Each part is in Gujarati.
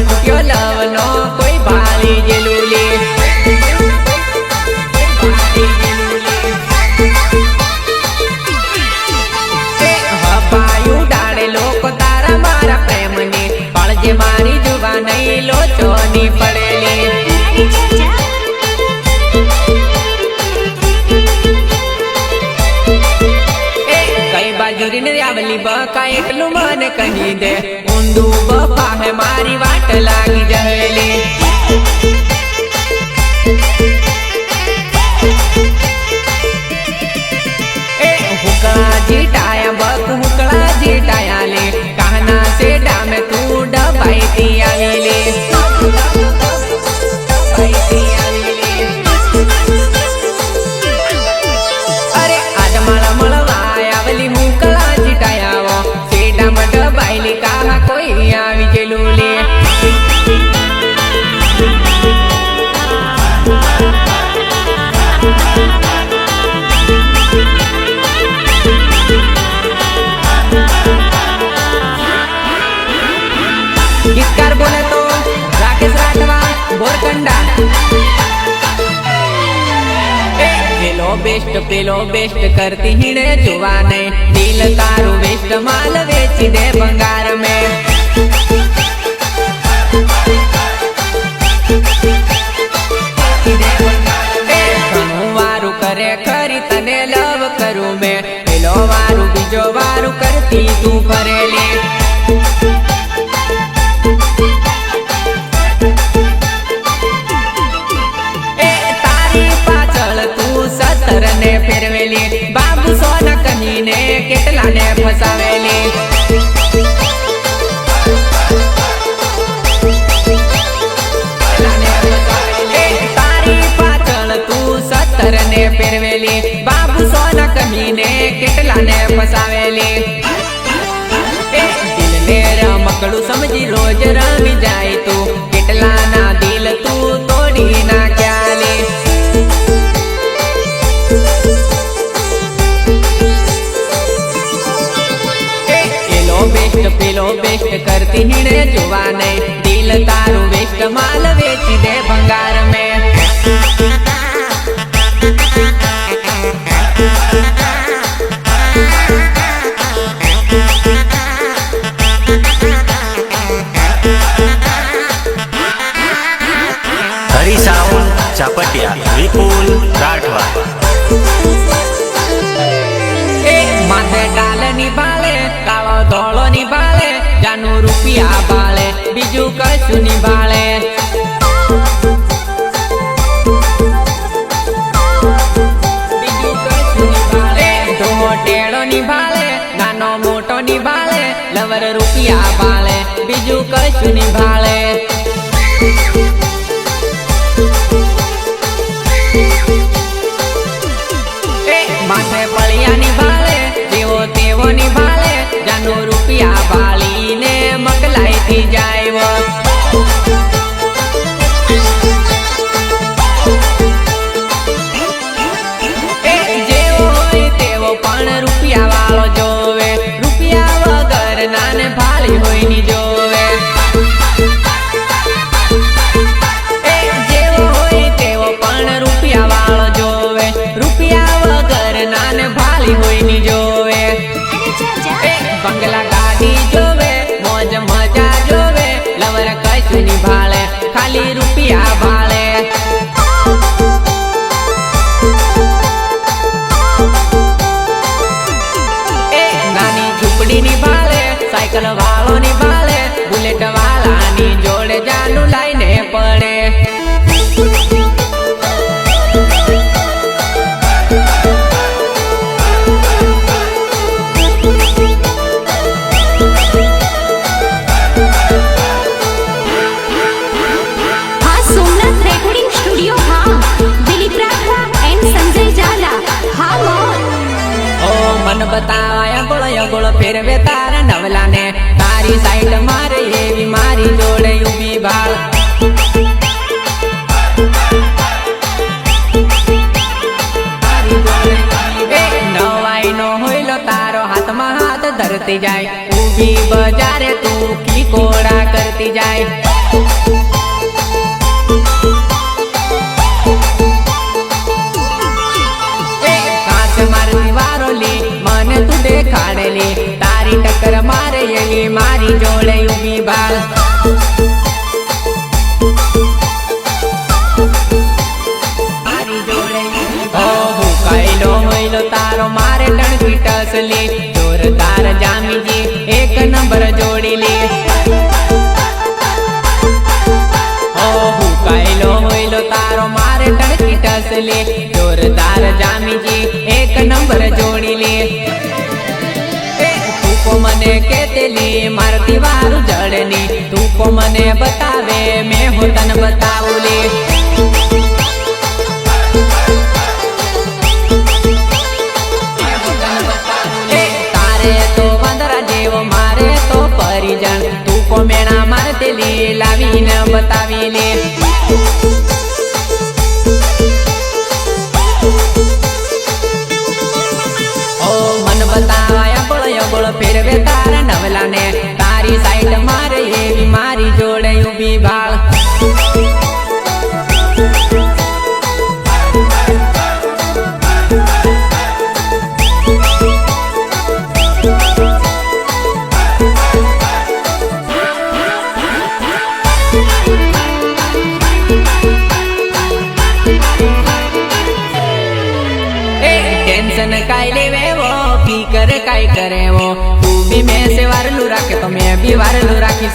ઉઠ્યો લવનો કોઈ ભારી જેલું લે હપાયું ડાળે લોકો તારા મારા પ્રેમને. કહી દે. ઊંધું હે મારી વાટ લાગી જહેલી. ગીતકાર બોલે તો રાકેશ રાઠવા, બોરકંડા. પેલો બેસ્ટ પેલો બેસ્ટ કરતી હીણે જોવાને. દિલ તારું વેસ્ટ માલ વેચી દે બંગાર મેં કરે ખરી તને કરું મેં. પેલો વારું, બીજો વારું કરતી તું ફરેલી. કેટલા ને ફેરવેલી બાબુ સોના કહીને કેટલાને ફસાવેલી દિલને સમજી રોજ રમી જાય કરતી હીણે જોવા નહીં દિલ તારું વેસ્ટ માલ વેચી દે ભંગાર મેં હરિસાઉન ચાપટિયા વિપુલ રાઠવા. માથે ડાલની બાલે કાળો ધોળો ની બાલે રૂપિયા બાળે બીજું કશું ની બાળે બીજું કશું ની બાળે. ધોળો ટેળો ની બાળે નાનો મોટો ની બાળે લવર રૂપિયા બાળે બીજું કશું ની બાળે એ માથે પળિયાની ભાલે જેવો તેવો ની ભાલે જાનો રૂપિયા ભાળીને ફેરવે તારા નવલાને. તારી સાઈડ મારે એવી મારી જોડે ઊભી ભાળ તારી નો હાથમાં હાથ ધરતી જાય. ઊભી બજારે તું કી કોડા કરતી જાય. બાળ મારે જોરદાર જામીજી એક નંબર જોડી લે કાયલો હોયલો તારો મારે ટણકી ટસલી જોરદાર જામીજી એક નંબર જોડી લે મને કેતેલી મારતી વાર. તું મને બતાવે મેં હું તને બતાવે.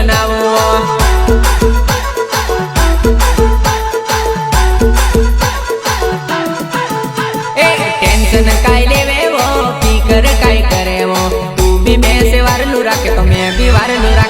બનાવો. એ ટેન્શન કાઈ લેવેવો કી કરે કાઈ કરેવો. તું બી બેસે વારલું રાખે, તો મેં બી વારલું રાખે.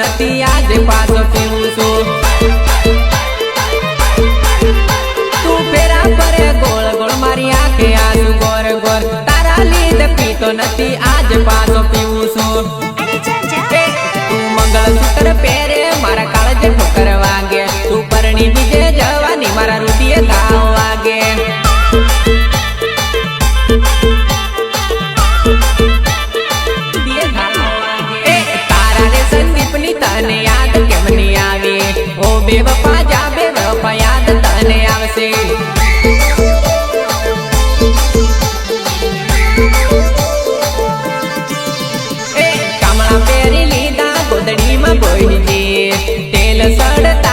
નથી આજે પાછો પીવું બહેની તેલ સડ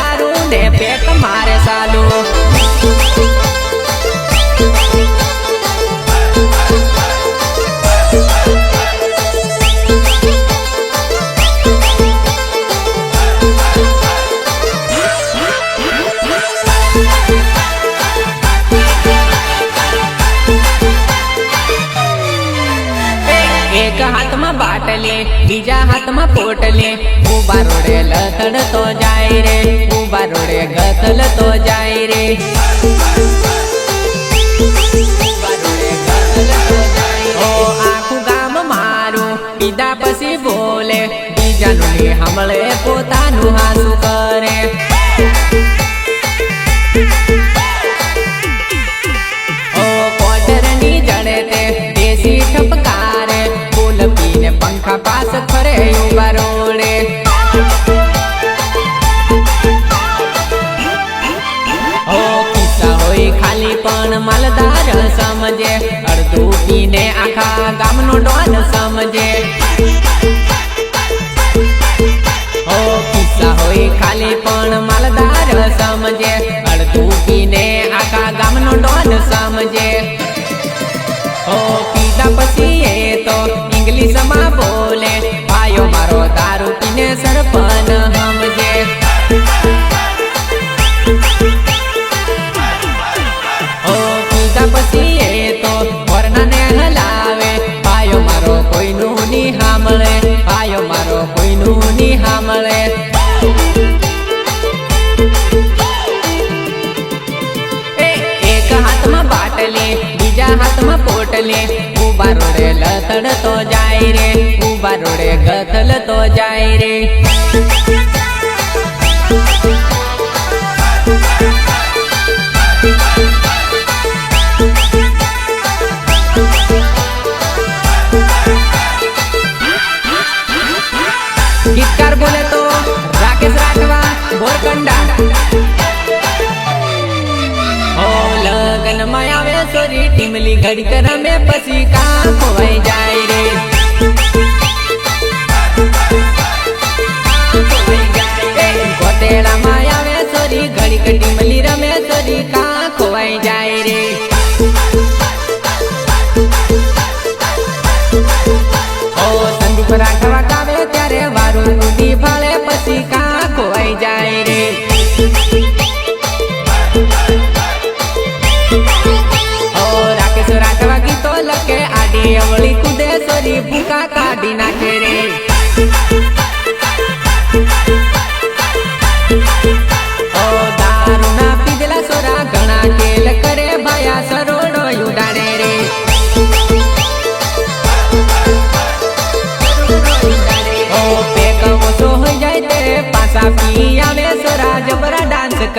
એક હાથમાં બાટલે બીજા હાથમાં પોટલે ઊભા રોડે લથડતો જાય રે ઊભા રોડે ગથલતો જાય રે ઓ આખું ગામ મારું પીધા પછી બોલે બીજાનું ની હમળે પોતાનું હાસું આખા ગામનો ડોન સમજે. હાથમાં બીજા હાથમાં પોટલી. ઊભા રોડે લથડતો જાય રે ઊભા રોડે ગથલતો જાય રે. ગીતકાર બોલે તો રાકેશ રાઠવા, બોરકંડા. સોરી ટીમલી ઘડીક રમે પછી કામ ખોવાઈ જાય રે. એ કોટેડા માં આવે સોરી ઘડીક ટીમલી રમે સોરી કાં ખોવાઈ જાય રે. ઓ સંદીપ રાઠવા ગાવે ત્યારે વારું ફાળે પછી કાઢી નાખે રે ઓ કરે, ભાયા સરોડો ઉડાડે રે. ઓ પેક ઓછો જાય તે પાછા પી આવે, સોરા જબરા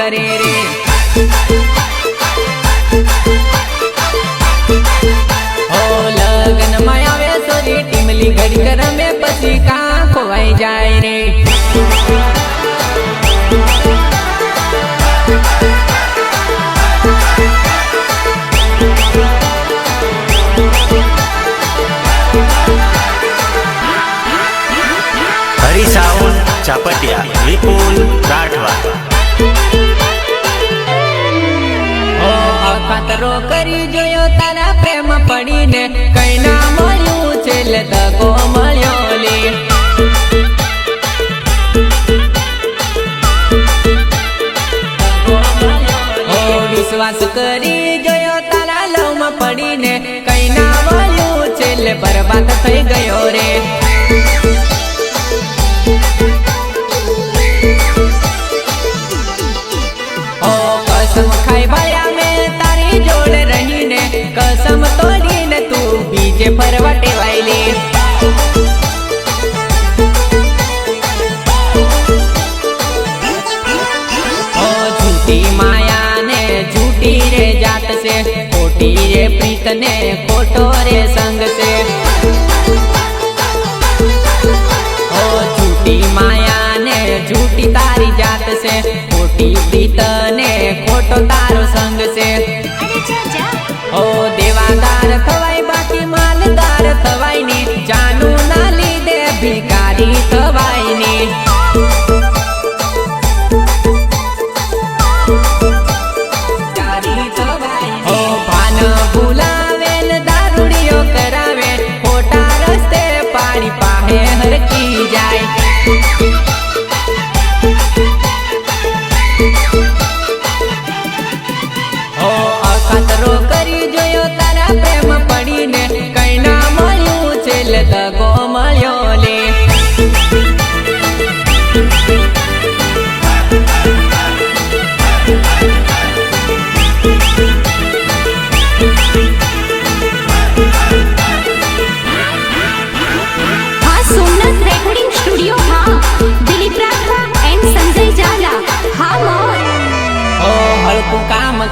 કરે રે. ટીમલી ઘડી રમે પછી કા ખોવાઈ જાય રે. હરિસાઉન ચાપટિયા વિપુલ રાઠવા. ઓ અખાતરો કરી જોયો તારા પ્રેમ પડીને. કઈ ના વિશ્વાસ કરી ગયો તારા લવમાં પડીને કઈ ના મળ્યું. છેલ્લે બરબાદ થઈ ગયો રે.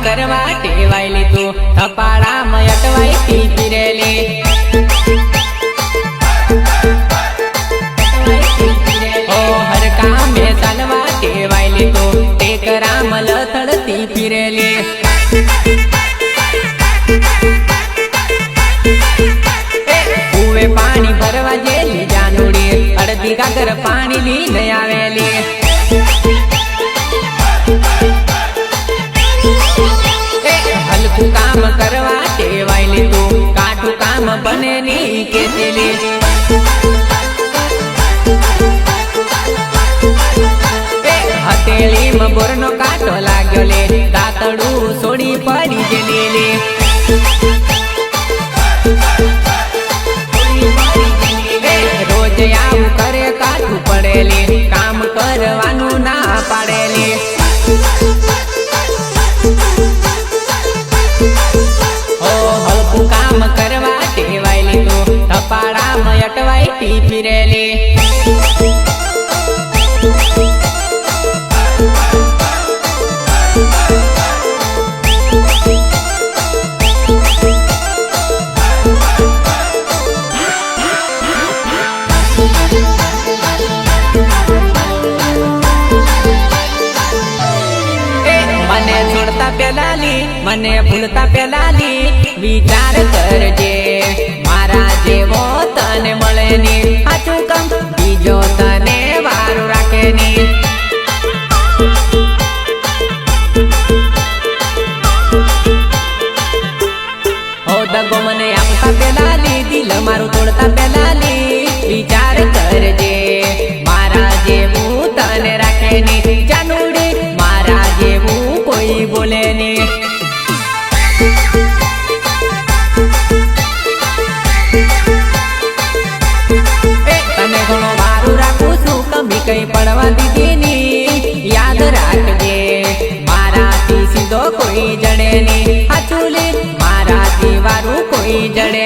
કરવા ટેવાયેલી તું થપાડામાં અટવાઈ પીતી રેલી રામલ તડતી ફિરેલી પાણી ભરવા જેલી જાનુડી. અડધી કાગર પાણી લઈને આવેલી બનેની કેટલી? હટેલી મબોર નો કાંટો લાગ્યો લે કાતડું સોડી પડી જેલી લે. Mirelli. ગમને આપતા પેલા ને દિલ મારું તોડતા પેલા જડે